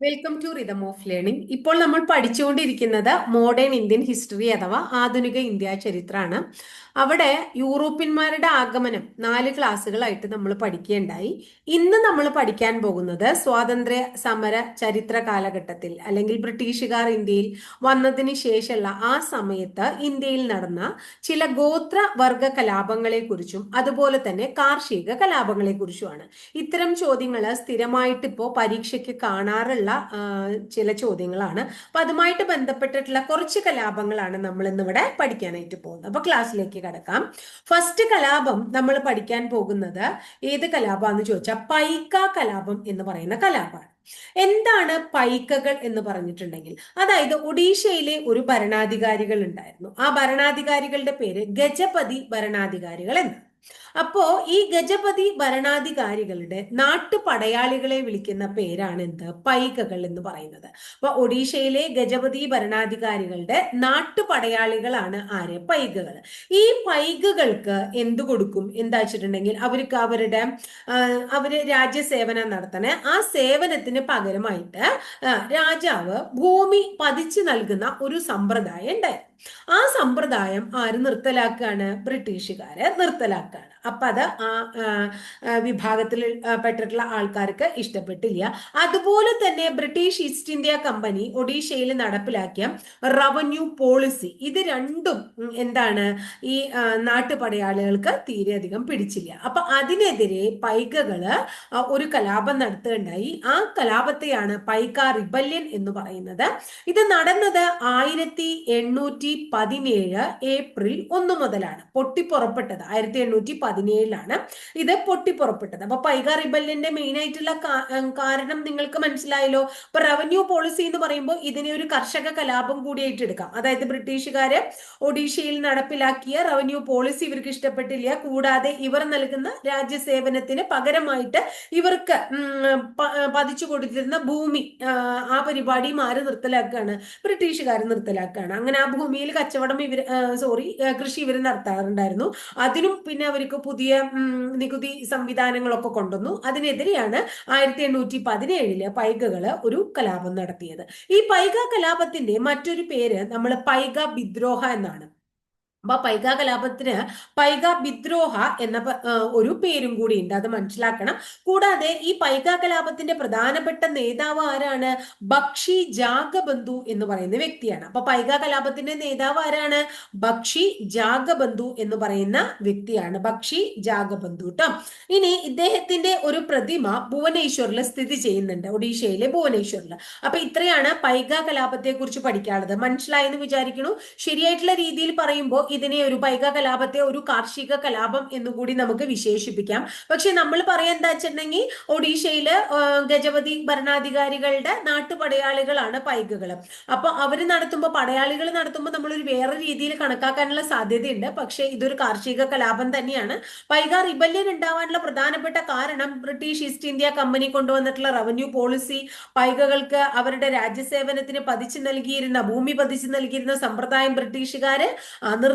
Welcome to rhythm of learning ഇപ്പോൾ നമ്മൾ പഠിച്ചുകൊണ്ടിരിക്കുന്നത് മോഡേൺ ഇന്ത്യൻ ഹിസ്റ്ററി അഥവാ ആധുനിക ഇന്ത്യ ചരിത്രമാണ്. അവിടെ യൂറോപ്യന്മാരുടെ ആഗമനം നാല് ക്ലാസ്സുകളായിട്ട് നമ്മൾ പഠിക്കുകയുണ്ടായി. ഇന്ന് നമ്മൾ പഠിക്കാൻ പോകുന്നത് സ്വാതന്ത്ര്യ സമര ചരിത്ര കാലഘട്ടത്തിൽ അല്ലെങ്കിൽ ബ്രിട്ടീഷുകാർ ഇന്ത്യയിൽ വന്നതിന് ശേഷമുള്ള ആ സമയത്ത് ഇന്ത്യയിൽ നടന്ന ചില ഗോത്ര വർഗ കലാപങ്ങളെ കുറിച്ചും അതുപോലെ തന്നെ കാർഷിക കലാപങ്ങളെക്കുറിച്ചുമാണ്. ഇത്തരം ചോദ്യങ്ങൾ സ്ഥിരമായിട്ട് ഇപ്പോൾ പരീക്ഷയ്ക്ക് കാണാറുള്ള ചില ചോദ്യങ്ങളാണ്. അപ്പൊ അതുമായിട്ട് ബന്ധപ്പെട്ടിട്ടുള്ള കുറച്ച് കലാപങ്ങളാണ് നമ്മൾ ഇന്ന് ഇവിടെ പഠിക്കാനായിട്ട് പോകുന്നത്. അപ്പൊ ക്ലാസ്സിലേക്ക് കിടക്കാം. ഫസ്റ്റ് കലാപം നമ്മൾ പഠിക്കാൻ പോകുന്നത് ഏത് കലാപമാണെന്ന് ചോദിച്ചാൽ പൈക്ക കലാപം എന്ന് പറയുന്ന കലാപമാണ്. എന്താണ് പൈക്കകൾ എന്ന് പറഞ്ഞിട്ടുണ്ടെങ്കിൽ അതായത് ഒഡീഷയിലെ ഒരു ഭരണാധികാരികൾ ഉണ്ടായിരുന്നു. ആ ഭരണാധികാരികളുടെ പേര് ഗജപതി ഭരണാധികാരികൾ എന്നാണ്. അപ്പോ ഈ ഗജപതി ഭരണാധികാരികളുടെ നാട്ടുപടയാളികളെ വിളിക്കുന്ന പേരാണ് എന്ത് പൈകകൾ എന്ന് പറയുന്നത്. അപ്പൊ ഒഡീഷയിലെ ഗജപതി ഭരണാധികാരികളുടെ നാട്ടുപടയാളികളാണ് ആര്? പൈകകൾ. ഈ പൈകകൾക്ക് എന്തു കൊടുക്കും? എന്താ വെച്ചിട്ടുണ്ടെങ്കിൽ അവർക്ക് അവരുടെ അവർ രാജ്യസേവനം നടത്തണേ ആ സേവനത്തിന് പകരമായിട്ട് രാജാവ് ഭൂമി പതിച്ചു നൽകുന്ന ഒരു സമ്പ്രദായം ഉണ്ടായിരുന്നു. ആ സമ്പ്രദായം ആര് നിർത്തലാക്കുകയാണ് ബ്രിട്ടീഷുകാരെ നിർത്തലാക്കുകയാണ് അപ്പൊ അത് ആ വിഭാഗത്തിൽ പെട്ടിട്ടുള്ള ആൾക്കാർക്ക് ഇഷ്ടപ്പെട്ടില്ല. അതുപോലെ തന്നെ ബ്രിട്ടീഷ് ഈസ്റ്റ് ഇന്ത്യ കമ്പനി ഒഡീഷയിൽ നടപ്പിലാക്കിയ റവന്യൂ പോളിസി. ഇത് രണ്ടും എന്താണ് ഈ നാട്ടുപടയാളികൾക്ക് തീരെ അധികം പിടിച്ചില്ല. അപ്പൊ അതിനെതിരെ പൈകകൾ ഒരു കലാപം നടത്തുകയുണ്ടായി. ആ കലാപത്തെയാണ് പൈക റിബല്യൻ എന്ന് പറയുന്നത്. ഇത് നടന്നത് ആയിരത്തി എണ്ണൂറ്റി പതിനേഴ് ഏപ്രിൽ ഒന്ന് മുതലാണ്. പൊട്ടിപ്പുറപ്പെട്ടത് ആയിരത്തി എണ്ണൂറ്റി പതിനേഴിലാണ്. ഇത് പൊട്ടിപ്പുറപ്പെട്ടത്. അപ്പൊ പൈക റിബല്യന്റെ മെയിൻ ആയിട്ടുള്ള കാരണം നിങ്ങൾക്ക് മനസ്സിലായല്ലോ. ഇപ്പൊ റവന്യൂ പോളിസി എന്ന് പറയുമ്പോൾ ഇതിനെ ഒരു കർഷക കലാപം കൂടിയായിട്ട് എടുക്കാം. അതായത് ബ്രിട്ടീഷുകാര് ഒഡീഷയിൽ നടപ്പിലാക്കിയ റവന്യൂ പോളിസി ഇവർക്ക് ഇഷ്ടപ്പെട്ടില്ല. കൂടാതെ ഇവർ നൽകുന്ന രാജ്യസേവനത്തിന് പകരമായിട്ട് ഇവർക്ക് പതിച്ചു കൊടുത്തിരുന്ന ഭൂമി ആ പരിപാടിയും ആര് നിർത്തലാക്കുകയാണ് ബ്രിട്ടീഷുകാർ നിർത്തലാക്കുകയാണ് അങ്ങനെ ആ ഭൂമിയിൽ കച്ചവടം ഇവർ സോറി കൃഷി ഇവർ നടത്താറുണ്ടായിരുന്നു. അതിനും പിന്നെ അവർക്ക് പുതിയ നികുതി സംവിധാനങ്ങളൊക്കെ കൊണ്ടുവന്നു. അതിനെതിരെയാണ് ആയിരത്തി എണ്ണൂറ്റി പതിനേഴിൽ പൈകകൾ ഒരു കലാപം നടത്തിയത്. ഈ പൈക കലാപത്തിന്റെ മറ്റൊരു പേര് നമ്മൾ പൈക വിദ്രോഹ എന്നാണ്. അപ്പൊ പൈക കലാപത്തിന് പൈക വിദ്രോഹ എന്ന ഒരു പേരും കൂടി ഉണ്ട്. അത് മനസ്സിലാക്കണം. കൂടാതെ ഈ പൈക കലാപത്തിന്റെ പ്രധാനപ്പെട്ട നേതാവ് ആരാണ്? ബക്ഷി ജാഗബന്ധു എന്ന് പറയുന്ന വ്യക്തിയാണ്. അപ്പൊ പൈക കലാപത്തിന്റെ നേതാവ് ആരാണ്? ബക്ഷി ജാഗബന്ധു എന്ന് പറയുന്ന വ്യക്തിയാണ്. ബക്ഷി ജാഗബന്ധു കേട്ടോ ഇനി ഇദ്ദേഹത്തിന്റെ ഒരു പ്രതിമ ഭുവനേശ്വറിൽ സ്ഥിതി ചെയ്യുന്നുണ്ട്. ഒഡീഷയിലെ ഭുവനേശ്വറിൽ. അപ്പൊ ഇത്രയാണ് പൈക കലാപത്തെ കുറിച്ച് പഠിക്കാനുള്ളത്. മനസ്സിലായെന്ന് വിചാരിക്കുന്നു? ശരിയായിട്ടുള്ള രീതിയിൽ പറയുമ്പോൾ ഇതിനെ ഒരു പൈക കലാപത്തെ ഒരു കാർഷിക കലാപം എന്നുകൂടി നമുക്ക് വിശേഷിപ്പിക്കാം. പക്ഷെ നമ്മൾ പറയാൻ എന്താ വെച്ചിട്ടുണ്ടെങ്കിൽ ഒഡീഷയിൽ ഗജപതി ഭരണാധികാരികളുടെ നാട്ടുപടയാളികളാണ് പൈകകൾ അപ്പൊ അവർ നടത്തുമ്പോൾ പടയാളികൾ നടത്തുമ്പോൾ നമ്മൾ ഒരു വേറെ രീതിയിൽ കണക്കാക്കാനുള്ള സാധ്യതയുണ്ട്. പക്ഷെ ഇതൊരു കാർഷിക കലാപം തന്നെയാണ്. പൈക റിബല്യൻ ഉണ്ടാവാനുള്ള പ്രധാനപ്പെട്ട കാരണം ബ്രിട്ടീഷ് ഈസ്റ്റ് ഇന്ത്യ കമ്പനി കൊണ്ടുവന്നിട്ടുള്ള റവന്യൂ പോളിസി പൈകകൾക്ക് അവരുടെ രാജ്യസേവനത്തിന് പതിച്ചു നൽകിയിരുന്ന ഭൂമി പതിച്ചു നൽകിയിരുന്ന സമ്പ്രദായം ബ്രിട്ടീഷുകാര്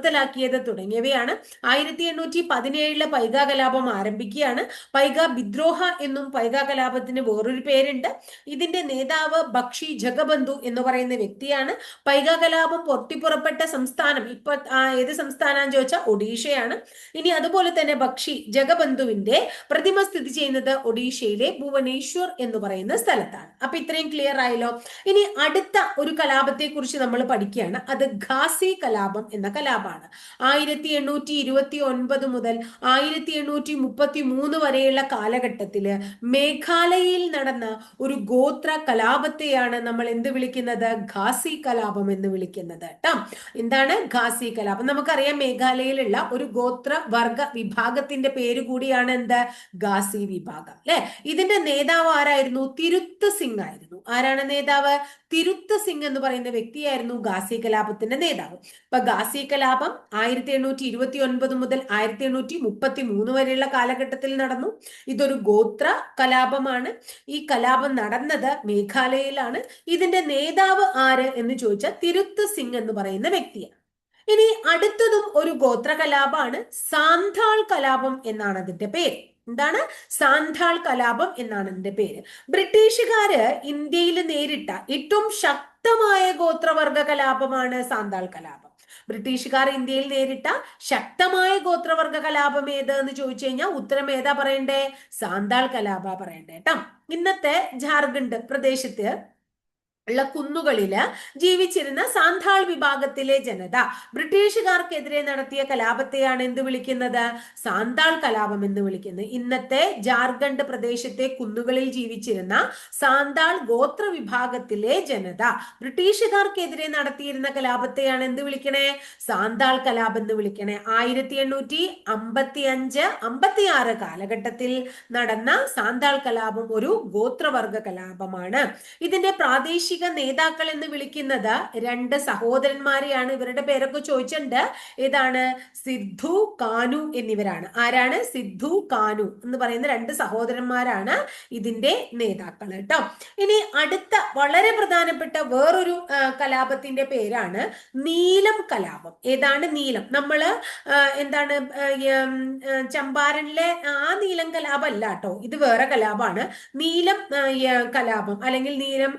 നിർത്തലാക്കിയത് തുടങ്ങിയവയാണ്. ആയിരത്തി എണ്ണൂറ്റി പതിനേഴിലെ പൈക കലാപം ആരംഭിക്കുകയാണ്. പൈക വിദ്രോഹ എന്നും പൈക കലാപത്തിന് വേറൊരു പേരുണ്ട്. ഇതിന്റെ നേതാവ് ബക്ഷി ജഗബന്ധു എന്ന് പറയുന്ന വ്യക്തിയാണ്. പൈക കലാപം പൊട്ടിപ്പുറപ്പെട്ട സംസ്ഥാനം ഇപ്പൊ ഏത് സംസ്ഥാനം ചോദിച്ചാൽ ഒഡീഷയാണ്. ഇനി അതുപോലെ തന്നെ ബക്ഷി ജഗബന്ധുവിന്റെ പ്രതിമ സ്ഥിതി ചെയ്യുന്നത് ഒഡീഷയിലെ ഭുവനേശ്വർ എന്ന് പറയുന്ന സ്ഥലത്താണ്. അപ്പൊ ഇത്രയും ക്ലിയർ ആയല്ലോ? ഇനി അടുത്ത ഒരു കലാപത്തെ കുറിച്ച് നമ്മൾ പഠിക്കുകയാണ്. അത് ഖാസി കലാപം എന്ന കലാപമാണ് ആയിരത്തി എണ്ണൂറ്റി ഇരുപത്തി ഒൻപത് മുതൽ ആയിരത്തി എണ്ണൂറ്റി മുപ്പത്തി മൂന്ന് വരെയുള്ള കാലഘട്ടത്തിൽ മേഘാലയയിൽ നടന്ന ഒരു ഗോത്ര കലാപത്തെയാണ് നമ്മൾ എന്ത് വിളിക്കുന്നത്? ഖാസി കലാപം എന്ന് വിളിക്കുന്നത് കേട്ടോ എന്താണ് ഖാസി കലാപം? നമുക്കറിയാം മേഘാലയയിലുള്ള ഒരു ഗോത്ര വർഗ വിഭാഗത്തിന്റെ പേര് കൂടിയാണ് എന്ത്? ഖാസി വിഭാഗം അല്ലെ? ഇതിന്റെ നേതാവ് ആരായിരുന്നു? തിരുത്ത് സിംഗ് ആയിരുന്നു. ആരാണ് നേതാവ്? തിരുത്ത് സിംഗ് എന്ന് പറയുന്ന വ്യക്തിയായിരുന്നു ഖാസി കലാപത്തിന്റെ നേതാവ്. ഇപ്പൊ ഖാസി കലാപം ആയിരത്തി എണ്ണൂറ്റി ഇരുപത്തി ഒൻപത് മുതൽ ആയിരത്തി എണ്ണൂറ്റി മുപ്പത്തി മൂന്ന് വരെയുള്ള കാലഘട്ടത്തിൽ നടന്നു. ഇതൊരു ഗോത്ര കലാപമാണ്. ഈ കലാപം നടന്നത് മേഘാലയയിലാണ്. ഇതിന്റെ നേതാവ് ആര് എന്ന് ചോദിച്ചാൽ തിരുത്ത് സിംഗ് എന്ന് പറയുന്ന വ്യക്തിയാണ്. ഇനി അടുത്തതും ഒരു ഗോത്ര കലാപമാണ്. സാന്താൾ കലാപം എന്നാണ് അതിന്റെ പേര്. എന്താണ്? സാന്താൾ കലാപം എന്നാണ് അതിന്റെ പേര്. ബ്രിട്ടീഷുകാര് ഇന്ത്യയിൽ നേരിട്ട ഏറ്റവും ശക്തമായ ഗോത്രവർഗ കലാപമാണ് സാന്താൾ കലാപം. ബ്രിട്ടീഷുകാർ ഇന്ത്യയിൽ നേരിട്ട ശക്തമായ ഗോത്രവർഗ കലാപം ഏത് എന്ന് ചോദിച്ചു കഴിഞ്ഞാൽ ഉത്തരം ഏതാ പറയണ്ടേ? സാന്താൾ കലാപ പറയണ്ടേ കേട്ടോ ഇന്നത്തെ ജാർഖണ്ഡ് പ്രദേശത്ത് ഉള്ള കുന്നുകളിൽ ജീവിച്ചിരുന്ന സാന്താൾ വിഭാഗത്തിലെ ജനത. ബ്രിട്ടീഷുകാർക്കെതിരെ നടത്തിയ കലാപത്തെയാണ് എന്ത് വിളിക്കുന്നത്? സാന്താൾ കലാപം എന്ന് വിളിക്കുന്നത്. ഇന്നത്തെ ജാർഖണ്ഡ് പ്രദേശത്തെ കുന്നുകളിൽ ജീവിച്ചിരുന്ന സാന്താൾ ഗോത്ര വിഭാഗത്തിലെ ജനത. ബ്രിട്ടീഷുകാർക്കെതിരെ നടത്തിയിരുന്ന കലാപത്തെയാണ് എന്ത് വിളിക്കണേ? സാന്താൾ കലാപം എന്ന് വിളിക്കണേ. ആയിരത്തി എണ്ണൂറ്റി അമ്പത്തി അഞ്ച് അമ്പത്തി ആറ് കാലഘട്ടത്തിൽ നടന്ന സാന്താൾ കലാപം ഒരു ഗോത്രവർഗ കലാപമാണ്. ഇതിന്റെ പ്രാദേശിക നേതാക്കൾ എന്ന് വിളിക്കുന്നത് രണ്ട് സഹോദരന്മാരെയാണ്. ഇവരുടെ പേരൊക്കെ ചോദിച്ചിട്ടുണ്ട്. ഏതാണ് സിദ്ധു കാനു എന്നിവരാണ്. ആരാണ്? സിദ്ധു കാനു എന്ന് പറയുന്ന രണ്ട് സഹോദരന്മാരാണ് ഇതിന്റെ നേതാക്കൾ കേട്ടോ. ഇനി അടുത്ത വളരെ പ്രധാനപ്പെട്ട വേറൊരു കലാപത്തിന്റെ പേരാണ് നീലം കലാപം. ഏതാണ് നീലം? നമ്മൾ എന്താണ് ചമ്പാരനിലെ ആ നീലം കലാപം അല്ല കേട്ടോ. ഇത് വേറെ കലാപമാണ്. നീലം കലാപം അല്ലെങ്കിൽ നീലം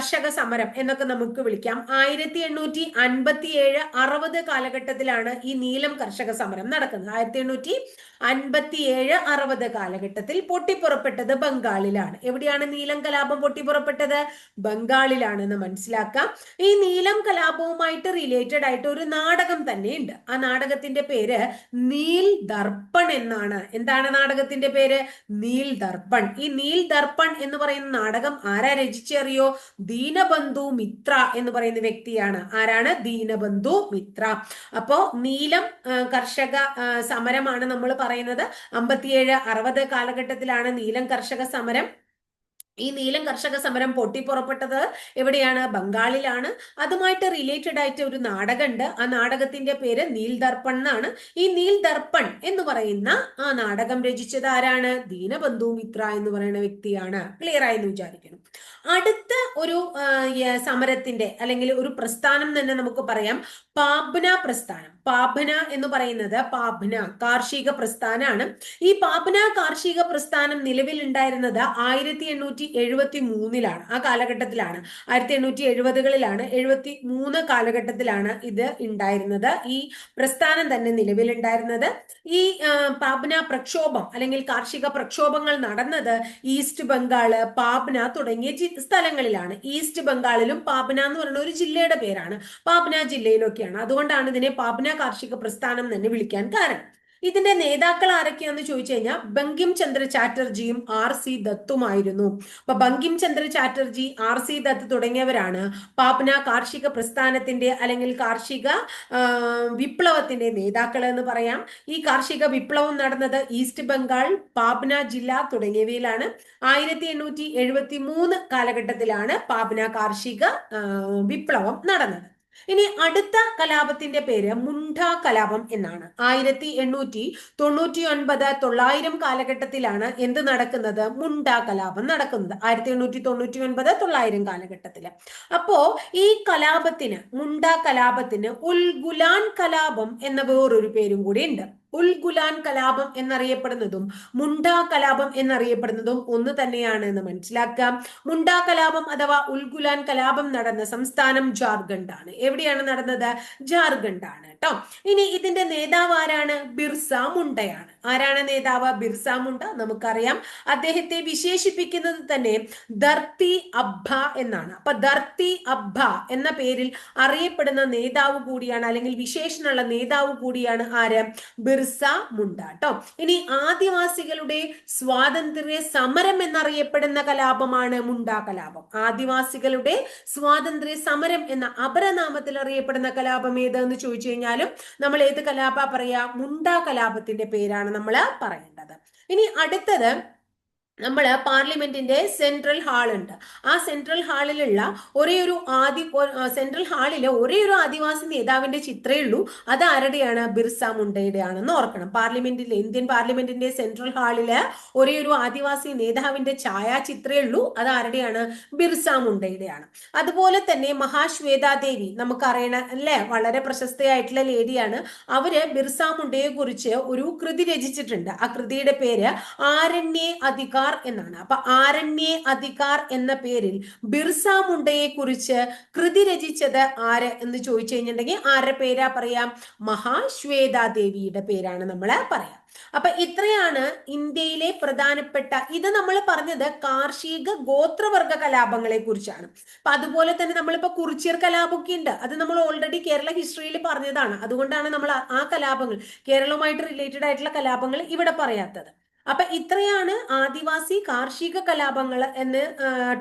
കർഷക സമരം എന്നൊക്കെ നമുക്ക് വിളിക്കാം. ആയിരത്തി എണ്ണൂറ്റി അൻപത്തി ഏഴ് അറുപത് കാലഘട്ടത്തിലാണ് ഈ നീലം കർഷക സമരം നടക്കുന്നത്. ആയിരത്തി എണ്ണൂറ്റി അൻപത്തിയേഴ് അറുപത് കാലഘട്ടത്തിൽ പൊട്ടിപ്പുറപ്പെട്ടത് ബംഗാളിലാണ്. എവിടെയാണ് നീലം കലാപം പൊട്ടിപ്പുറപ്പെട്ടത്? ബംഗാളിലാണെന്ന് മനസ്സിലാക്കാം. ഈ നീലം കലാപവുമായിട്ട് റിലേറ്റഡ് ആയിട്ട് ഒരു നാടകം തന്നെയുണ്ട്. ആ നാടകത്തിന്റെ പേര് നീൽ ദർപ്പൺ എന്നാണ്. എന്താണ് നാടകത്തിന്റെ പേര്? നീൽ ദർപ്പൺ. ഈ നീൽ ദർപ്പൺ എന്ന് പറയുന്ന നാടകം ആരാ രചിച്ചറിയോ ദീനബന്ധു മിത്ര എന്ന് പറയുന്ന വ്യക്തിയാണ്. ആരാണ്? ദീനബന്ധു മിത്ര. അപ്പോ നീലം കർഷക സമരമാണ് നമ്മൾ പറയുന്നത്. അമ്പത്തിയേഴ് അറുപത് കാലഘട്ടത്തിലാണ് നീലം കർഷക സമരം. ഈ നീലം കർഷക സമരം പൊട്ടിപ്പുറപ്പെട്ടത് എവിടെയാണ്? ബംഗാളിലാണ്. അതുമായിട്ട് റിലേറ്റഡ് ആയിട്ട് ഒരു നാടകമുണ്ട് ആ നാടകത്തിന്റെ പേര് നീൽ ദർപ്പൺ എന്നാണ്. ഈ നീൽ ദർപ്പൺ എന്ന് പറയുന്ന ആ നാടകം രചിച്ചത് ആരാണ്? ദീനബന്ധു മിത്ര എന്ന് പറയുന്ന വ്യക്തിയാണ്. ക്ലിയർ ആയി എന്ന് വിചാരിക്കണം അടുത്ത ഒരു സമരത്തിന്റെ അല്ലെങ്കിൽ ഒരു പ്രസ്ഥാനം തന്നെ നമുക്ക് പറയാം. പാബ്ന പ്രസ്ഥാനം. പാബ്ന എന്ന് പറയുന്നത് പാബ്ന കാർഷിക പ്രസ്ഥാനമാണ് ഈ പാബ്ന കാർഷിക പ്രസ്ഥാനം നിലവിലുണ്ടായിരുന്നത് ആയിരത്തി എണ്ണൂറ്റി എഴുപത്തി മൂന്നിലാണ് ആ കാലഘട്ടത്തിലാണ്. ആയിരത്തി എണ്ണൂറ്റി എഴുപതുകളിലാണ് എഴുപത്തി മൂന്ന് കാലഘട്ടത്തിലാണ് ഇത് ഉണ്ടായിരുന്നത്. ഈ പ്രസ്ഥാനം തന്നെ നിലവിലുണ്ടായിരുന്നത്. ഈ പാബ്ന പ്രക്ഷോഭം അല്ലെങ്കിൽ കാർഷിക പ്രക്ഷോഭങ്ങൾ നടന്നത് ഈസ്റ്റ് ബംഗാൾ പാബ്ന തുടങ്ങിയ സ്ഥലങ്ങളിലാണ്. ഈസ്റ്റ് ബംഗാളിലും പാബ്ന എന്ന് പറയുന്ന ഒരു ജില്ലയുടെ പേരാണ്. പാബ്ന ജില്ലയിലൊക്കെയാണ്. അതുകൊണ്ടാണ് ഇതിനെ പാബ്ന കാർഷിക പ്രസ്ഥാനം തന്നെ വിളിക്കാൻ കാരണം. ഇതിന്റെ നേതാക്കൾ ആരൊക്കെയാണെന്ന് ചോദിച്ചു കഴിഞ്ഞാൽ ബങ്കിം ചന്ദ്ര ചാറ്റർജിയും ആർ സി ദത്തുമായിരുന്നു. അപ്പൊ ബങ്കിം ചന്ദ്ര ചാറ്റർജി ആർ സി ദത്ത് തുടങ്ങിയവരാണ് പാപ്ന കാർഷിക പ്രസ്ഥാനത്തിന്റെ അല്ലെങ്കിൽ കാർഷിക വിപ്ലവത്തിന്റെ നേതാക്കൾ എന്ന് പറയാം. ഈ കാർഷിക വിപ്ലവം നടന്നത് ഈസ്റ്റ് ബംഗാൾ പാപ്ന ജില്ല തുടങ്ങിയവയിലാണ്. ആയിരത്തി എണ്ണൂറ്റി എഴുപത്തി മൂന്ന് കാലഘട്ടത്തിലാണ് പാപ്ന കാർഷിക വിപ്ലവം നടന്നത്. ഇനി അടുത്ത കലാപത്തിന്റെ പേര് മുണ്ട കലാപം എന്നാണ്. ആയിരത്തി എണ്ണൂറ്റി തൊണ്ണൂറ്റി ഒൻപത് തൊള്ളായിരം കാലഘട്ടത്തിലാണ് എന്ത് നടക്കുന്നത്? മുണ്ട കലാപം നടക്കുന്നത്. ആയിരത്തി എണ്ണൂറ്റി തൊണ്ണൂറ്റി ഒൻപത് തൊള്ളായിരം കാലഘട്ടത്തിൽ. അപ്പോ ഈ കലാപത്തിന് മുണ്ട കലാപത്തിന് ഉൽഗുലാൻ കലാപം എന്ന വേറൊരു പേരും കൂടി ഉണ്ട്. ഉൽഗുലാൻ കലാപം എന്നറിയപ്പെടുന്നതും മുണ്ടാ കലാപം എന്നറിയപ്പെടുന്നതും ഒന്ന് തന്നെയാണ് എന്ന് മനസ്സിലാക്കാം മുണ്ടാ കലാപം അഥവാ ഉൽഗുലാൻ കലാപം നടന്ന സംസ്ഥാനം ജാർഖണ്ഡ് ആണ് എവിടെയാണ് നടന്നത്? ജാർഖണ്ഡ് ആണ് കേട്ടോ. ഇനി ഇതിന്റെ നേതാവ് ആരാണ്? ബിർസ മുണ്ടയാണ്. ആരാണ് നേതാവ്? ബിർസ മുണ്ട നമുക്കറിയാം. അദ്ദേഹത്തെ വിശേഷിപ്പിക്കുന്നത് തന്നെ ദർത്തി അബ്ബ എന്നാണ്. അപ്പൊ ദർത്തി അബ്ബ എന്ന പേരിൽ അറിയപ്പെടുന്ന നേതാവ് കൂടിയാണ് അല്ലെങ്കിൽ വിശേഷണമുള്ള നേതാവ് കൂടിയാണ് ആര്? ബിർസ മുണ്ട കേട്ടോ. ഇനി ആദിവാസികളുടെ സ്വാതന്ത്ര്യ സമരം എന്നറിയപ്പെടുന്ന കലാപമാണ് മുണ്ട കലാപം. ആദിവാസികളുടെ സ്വാതന്ത്ര്യ സമരം എന്ന അപരനാമത്തിൽ അറിയപ്പെടുന്ന കലാപം ഏതെന്ന് ചോദിച്ചു കഴിഞ്ഞാലും നമ്മൾ ഏത് കലാപ പറയാ? മുണ്ട കലാപത്തിന്റെ പേരാണ് നമ്മൾ പറയേണ്ടത്. ഇനി അടുത്തത് നമ്മൾ പാർലമെന്റിന്റെ സെൻട്രൽ ഹാൾ ഉണ്ട് ആ സെൻട്രൽ ഹാളിലുള്ള ഒരേ ഒരു ആദി സെൻട്രൽ ഹാളിലെ ഒരേ ഒരു ആദിവാസി നേതാവിന്റെ ചിത്രമേ ഉള്ളൂ. അത് ആരുടെയാണ്? ബിർസ മുണ്ടയുടെ ആണെന്ന് ഓർക്കണം. പാർലമെന്റിലെ ഇന്ത്യൻ പാർലമെന്റിന്റെ സെൻട്രൽ ഹാളിൽ ഒരേ ഒരു ആദിവാസി നേതാവിന്റെ ഛായാചിത്രമേ ഉള്ളൂ. അത് ആരുടെയാണ്? ബിർസ മുണ്ടയുടെയാണ്. അതുപോലെ തന്നെ മഹാശ്വേതാദേവി നമുക്കറിയണ അല്ലേ? വളരെ പ്രശസ്തയായിട്ടുള്ള ലേഡിയാണ്. അവർ ബിർസ മുണ്ടയെ കുറിച്ച് ഒരു കൃതി രചിച്ചിട്ടുണ്ട്. ആ കൃതിയുടെ പേര് ആരണ്യ അധികാർ എന്നാണ്. അപ്പൊ ആരണ്യ അധികാർ എന്ന പേരിൽ ബിർസ മുണ്ടയെ കുറിച്ച് കൃതി രചിച്ചത് ആര് എന്ന് ചോദിച്ചു കഴിഞ്ഞിട്ടുണ്ടെങ്കിൽ ആരുടെ പേരാ പറയാം? മഹാശ്വേതാദേവിയുടെ പേരാണ് നമ്മൾ പറയാം. അപ്പൊ ഇത്രയാണ് ഇന്ത്യയിലെ പ്രധാനപ്പെട്ട ഇത് നമ്മൾ പറഞ്ഞത് കാർഷിക ഗോത്രവർഗ കലാപങ്ങളെ കുറിച്ചാണ് അപ്പൊ അതുപോലെ തന്നെ നമ്മളിപ്പോ കുറിച്ചിയർ കലാപമൊക്കെ ഉണ്ട്. അത് നമ്മൾ ഓൾറെഡി കേരള ഹിസ്റ്ററിയിൽ പറഞ്ഞതാണ്. അതുകൊണ്ടാണ് നമ്മൾ ആ കലാപങ്ങൾ കേരളവുമായിട്ട് റിലേറ്റഡ് ആയിട്ടുള്ള കലാപങ്ങൾ ഇവിടെ പറയാത്തത്. അപ്പൊ ഇത്രയാണ് ആദിവാസി കാർഷിക കലാപങ്ങൾ എന്ന്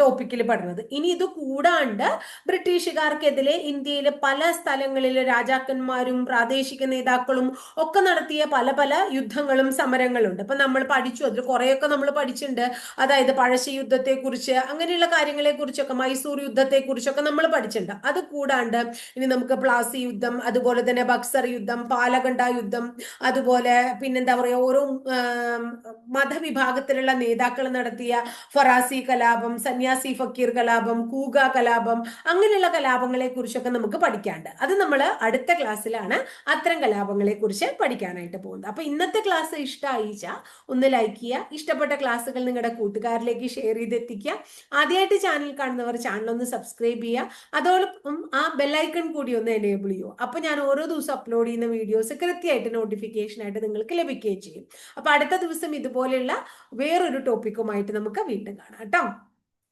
ടോപ്പിക്കിൽ പറഞ്ഞത് ഇനി ഇത് കൂടാണ്ട് ബ്രിട്ടീഷുകാർക്കെതിരെ ഇന്ത്യയിലെ പല സ്ഥലങ്ങളിലെ രാജാക്കന്മാരും പ്രാദേശിക നേതാക്കളും ഒക്കെ നടത്തിയ പല പല യുദ്ധങ്ങളും സമരങ്ങളും ഉണ്ട് നമ്മൾ പഠിച്ചു അതിൽ കുറെയൊക്കെ നമ്മൾ പഠിച്ചിട്ടുണ്ട്. അതായത് പഴശ്ശി യുദ്ധത്തെ കുറിച്ച് അങ്ങനെയുള്ള കാര്യങ്ങളെ കുറിച്ചൊക്കെ മൈസൂർ യുദ്ധത്തെ കുറിച്ചൊക്കെ നമ്മൾ പഠിച്ചിട്ടുണ്ട്. അത് കൂടാണ്ട് ഇനി നമുക്ക് പ്ലാസി യുദ്ധം അതുപോലെ തന്നെ ബക്സർ യുദ്ധം പാലഗണ്ട യുദ്ധം അതുപോലെ പിന്നെന്താ പറയാ ഓരോ മതവിഭാഗത്തിലുള്ള നേതാക്കൾ നടത്തിയ ഫറാസി കലാപം സന്യാസി ഫക്കീർ കലാപം കൂഗ കലാപം അങ്ങനെയുള്ള കലാപങ്ങളെ കുറിച്ചൊക്കെ നമുക്ക് പഠിക്കാണ്ട്. അത് നമ്മൾ അടുത്ത ക്ലാസ്സിലാണ് അത്തരം കലാപങ്ങളെ കുറിച്ച് പഠിക്കാനായിട്ട് പോകുന്നത്. അപ്പൊ ഇന്നത്തെ ക്ലാസ് ഇഷ്ടമായിച്ച ഒന്ന് ലൈക്ക് ചെയ്യുക. ഇഷ്ടപ്പെട്ട ക്ലാസ്സുകൾ നിങ്ങളുടെ കൂട്ടുകാരിലേക്ക് ഷെയർ ചെയ്തെത്തിക്കുക. ആദ്യമായിട്ട് ചാനൽ കാണുന്നവർ ചാനൽ ഒന്ന് സബ്സ്ക്രൈബ് ചെയ്യുക. അതോടൊപ്പം ആ ബെല്ലൈക്കൺ കൂടി ഒന്ന് എനേബിൾ ചെയ്യുമോ അപ്പൊ ഞാൻ ഓരോ ദിവസം അപ്ലോഡ് ചെയ്യുന്ന വീഡിയോസ് കൃത്യമായിട്ട് നോട്ടിഫിക്കേഷൻ ആയിട്ട് നിങ്ങൾക്ക് ലഭിക്കുകയും ചെയ്യും. അപ്പൊ അടുത്ത ദിവസം ഇതുപോലെയുള്ള വേറൊരു ടോപ്പിക്കുമായിട്ട് നമുക്ക് വീണ്ടും കാണാം കേട്ടോ.